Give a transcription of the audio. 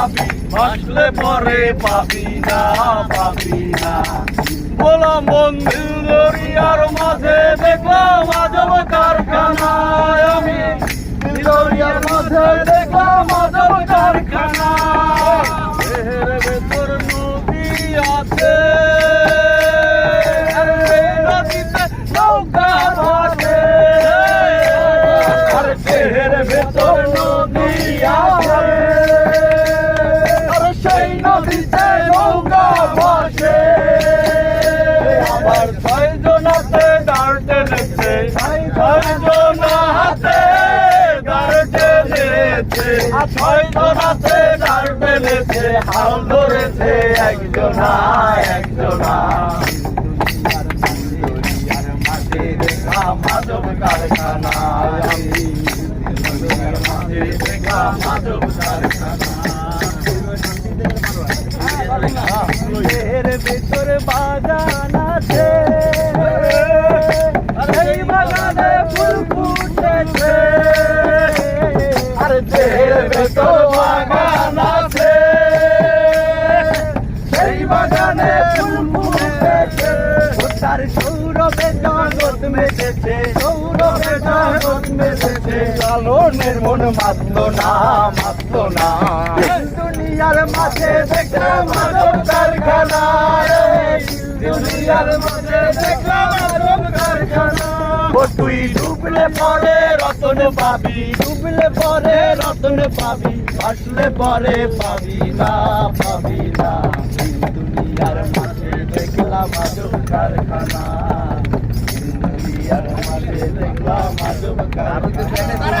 পাবি আসলে পরে পাবি না পাবি না। বললাম, বন্ধু, দরিয়ার মাঝে দেখলাম আজব কারখানায় আমি। দরিয়ার মাঝে দেখলাম আজব কারখানা এর ভেতর নদী আছে নদীতে নৌকা ভাসে আবার ছয়জন হাতে দাঁড় টেনেছে ছয়জন হাতে দাঁড় টেনেছে ছয়জন হাতে দাঁড় টেনেছে হাল ধরেছে একজনা একজনা। মাধব কারখানা মাধব কারখানা এর ভিতরে বাগান আছে। সেই বাগানে আর দেহের ভেতর বাগান আছে। সেই বাগানে ফুল ফুটেছে। তার সৌরভে জগৎ মেতেছে সৌরভে জগৎ মেতেছে লালনের মন মাতল না মাতল না। দুনিয়ার মাঝে দেখলাম মাধব কারখানা। দুনিয়ার মাঝে দেখলাম মাধব কারখানা তুই ডুবলে পরে রতন পাবি। ডুবলে পরে রতন পাবি। আসলে পরে পাবি না পাবি না। দুনিয়ার মাঝে দেখলাম মাধব কারখানা দুনিয়ার মাঝে দেখলাম মাধব কারখানা